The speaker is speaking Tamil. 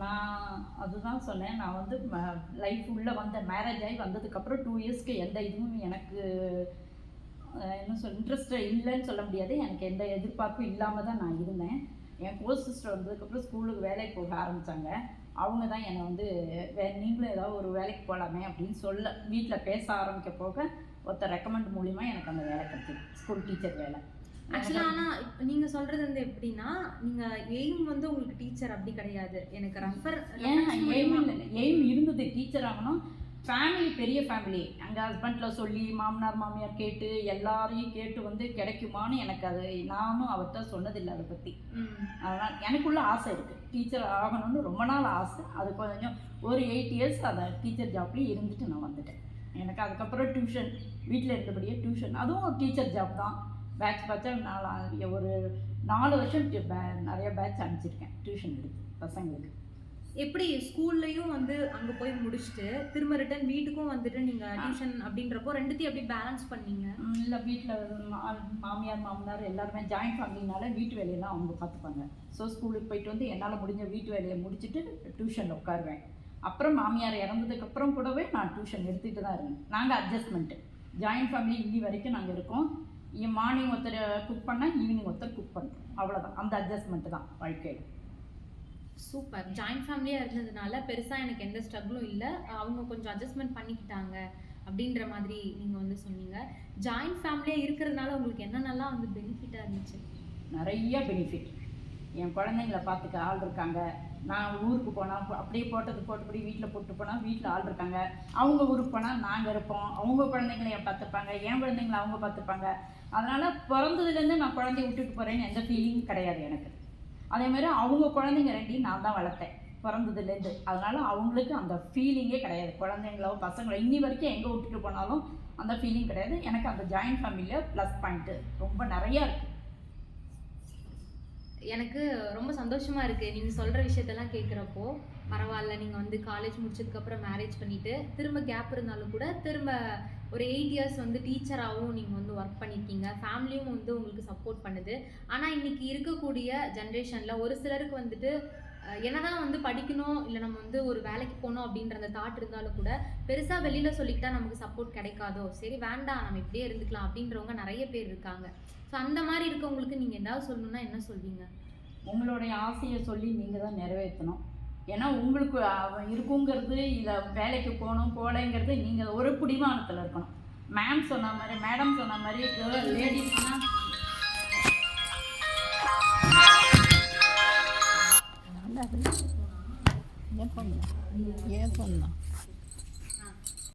நான் அதுதான் சொன்னேன். நான் வந்து லைஃப் உள்ளே வந்த மேரேஜ் ஆகி வந்ததுக்கப்புறம் டூ இயர்ஸ்க்கு எந்த இதுவும் எனக்கு என்ன சொல் இன்ட்ரெஸ்ட் இல்லைன்னு சொல்ல முடியாது. எனக்கு எந்த எதிர்பார்ப்பும் இல்லாமல் தான் நான் இருந்தேன். என் கோர்ஸ் சிஸ்டர் வந்ததுக்கப்புறம் ஸ்கூலுக்கு வேலைக்கு போக ஆரம்பித்தாங்க அவங்க தான் என்னை வந்து வே நீங்களும் ஏதாவது ஒரு வேலைக்கு போகலாமே அப்படின்னு சொல்ல வீட்டில் பேச ஆரம்பிக்க போக ஒருத்தர் ரெக்கமெண்ட் மூலிமா எனக்கு அந்த வேலை கிடச்சிது. ஸ்கூல் டீச்சர் வேலை. ஆக்சுவலா ஆனா இப்ப நீங்க சொல்றது வந்து எப்படின்னா நீங்க எய்ம் வந்து உங்களுக்கு டீச்சர் அப்படி கிடையாது. எனக்கு ரெஃபர் எய்ம் இருந்தது டீச்சர் ஆகணும். ஃபேமிலி பெரிய ஃபேமிலி எங்கள் ஹஸ்பண்டில் சொல்லி மாமனார் மாமியார் கேட்டு எல்லாரையும் கேட்டு வந்து கிடைக்குமான்னு எனக்கு அது நானும் அவர்கிட்ட சொன்னதில்லை அதை பற்றி அதனால் எனக்குள்ள ஆசை இருக்குது டீச்சர் ஆகணும்னு ரொம்ப நாள் ஆசை. அது கொஞ்சம் ஒரு எயிட் இயர்ஸ் அதை டீச்சர் ஜாப்லேயே இருந்துட்டு நான் வந்துட்டேன். எனக்கு அதுக்கப்புறம் டியூஷன் வீட்டில் இருந்தபடியே டியூஷன் அதுவும் டீச்சர் ஜாப் தான். பேட்ச் பேட்சாக நாலு ஒரு நாலு வருஷம் நிறைய பேட்ச் அனுப்பிச்சிருக்கேன் டியூஷன் எடுத்து பசங்களுக்கு. எப்படி ஸ்கூல்லயும் வந்து அங்க போய் முடிச்சுட்டு திரும்ப ரிட்டர்ன் வீட்டுக்கும் வந்துட்டு நீங்க டியூஷன் அப்படின்றப்போ ரெண்டுத்தையும் எப்படி பேலன்ஸ் பண்ணீங்க? இல்லை வீட்டில் மாமியார் மாமனார் எல்லாருமே ஜாயிண்ட் ஃபேமிலினால வீட்டு வேலையெல்லாம் அவங்க பார்த்துப்பாங்க. ஸோ ஸ்கூலுக்கு போயிட்டு வந்து என்னால் முடிஞ்ச வீட்டு வேலையை முடிச்சுட்டு டியூஷனில் உட்காருவேன். அப்புறம் மாமியார் இறந்ததுக்கப்புறம் கூடவே நான் டியூஷன் எடுத்துகிட்டு தான் இருந்தேன். நாங்கள் அட்ஜஸ்ட்மெண்ட்டு ஜாயிண்ட் ஃபேமிலி இன்னி வரைக்கும் நாங்கள் இருக்கோம். மார்னிங் ஒருத்தர் குக் பண்ணால் ஈவினிங் ஒருத்தர் குக் பண்ணுறோம் அவ்வளோதான் அந்த அட்ஜஸ்ட்மெண்ட்டு தான் வாழ்க்கையில். சூப்பர் ஜாயிண்ட் ஃபேமிலியா இருந்ததுனால பெருசா எனக்கு எந்த ஸ்ட்ரகிளும் இல்லை. அவங்க கொஞ்சம் அட்ஜஸ்ட்மெண்ட் பண்ணிக்கிட்டாங்க அப்படின்ற மாதிரி நீங்க வந்து சொன்னீங்க. ஜாயிண்ட் ஃபேமிலியா இருக்கிறதுனால உங்களுக்கு என்னென்னலாம் வந்து பெனிஃபிட்டா இருந்துச்சு? நிறைய பெனிஃபிட் என் குழந்தைங்கள பார்த்துக்க ஆள் இருக்காங்க. நான் ஊருக்கு போனால் அப்படியே போட்டது போட்டபடி வீட்டில் போட்டு போனால் வீட்டில் ஆள் இருக்காங்க. அவங்க ஊருக்கு போனால் நாங்கள் இருப்போம். அவங்க குழந்தைங்கள என் பார்த்துப்பாங்க. என் குழந்தைங்கள அவங்க பார்த்துப்பாங்க. அதனால் பிறந்ததுலேருந்து நான் குழந்தைய விட்டுட்டு போகிறேன்னு எந்த ஃபீலிங்கும் கிடையாது எனக்கு. அதே மாதிரி அவங்க குழந்தைங்க ரெண்டையும் நான் தான் வளர்த்தேன் பிறந்ததுலேருந்து. அதனால் அவங்களுக்கு அந்த ஃபீலிங்கே கிடையாது. குழந்தைங்களோ பசங்களோ இன்னி வரைக்கும் எங்கே விட்டுட்டு போனாலும் அந்த ஃபீலிங் கிடையாது. எனக்கு அந்த ஜாயிண்ட் ஃபேமிலியில் ப்ளஸ் பாயிண்ட்டு ரொம்ப நிறையா இருக்குது எனக்கு ரொம்ப சந்தோஷமா இருக்கு. நீங்க சொல்ற விஷயத்தெல்லாம் கேட்குறப்போ பரவாயில்ல நீங்க வந்து காலேஜ் முடிச்சதுக்கு அப்புறம் மேரேஜ் பண்ணிட்டு திரும்ப கேப் இருந்தாலும் கூட திரும்ப ஒரு எயிட் இயர்ஸ் வந்து டீச்சராகவும் நீங்கள் வந்து ஒர்க் பண்ணியிருக்கீங்க ஃபேமிலியும் வந்து உங்களுக்கு சப்போர்ட் பண்ணுது. ஆனால் இன்னைக்கு இருக்கக்கூடிய ஜென்ரேஷனில் ஒரு சிலருக்கு வந்துட்டு என்னதான் வந்து படிக்கணும் இல்லை நம்ம வந்து ஒரு வேலைக்கு போகணும் அப்படின்ற அந்த தாட் இருந்தாலும் கூட பெருசாக வெளியில் சொல்லிக்கிட்டா நமக்கு சப்போர்ட் கிடைக்காதோ? சரி வேண்டாம் நம்ம இப்படியே இருந்துக்கலாம் அப்படின்றவங்க நிறைய பேர் இருக்காங்க. ஸோ அந்த மாதிரி இருக்கவங்களுக்கு நீங்கள் ஏதாவது சொல்லணும்னா என்ன சொல்வீங்க? உங்களுடைய ஆசையை சொல்லி நீங்கள் தான் நிறைவேற்றணும். ஏன்னா உங்களுக்கு அவன் இருக்குங்கிறது இல்லை வேலைக்கு போகணும் போகலைங்கிறது நீங்கள் ஒரு பிடிமானத்தில் இருக்கணும். மேம் சொன்ன மாதிரி மேடம் சொன்ன மாதிரி 带回去也封了也封了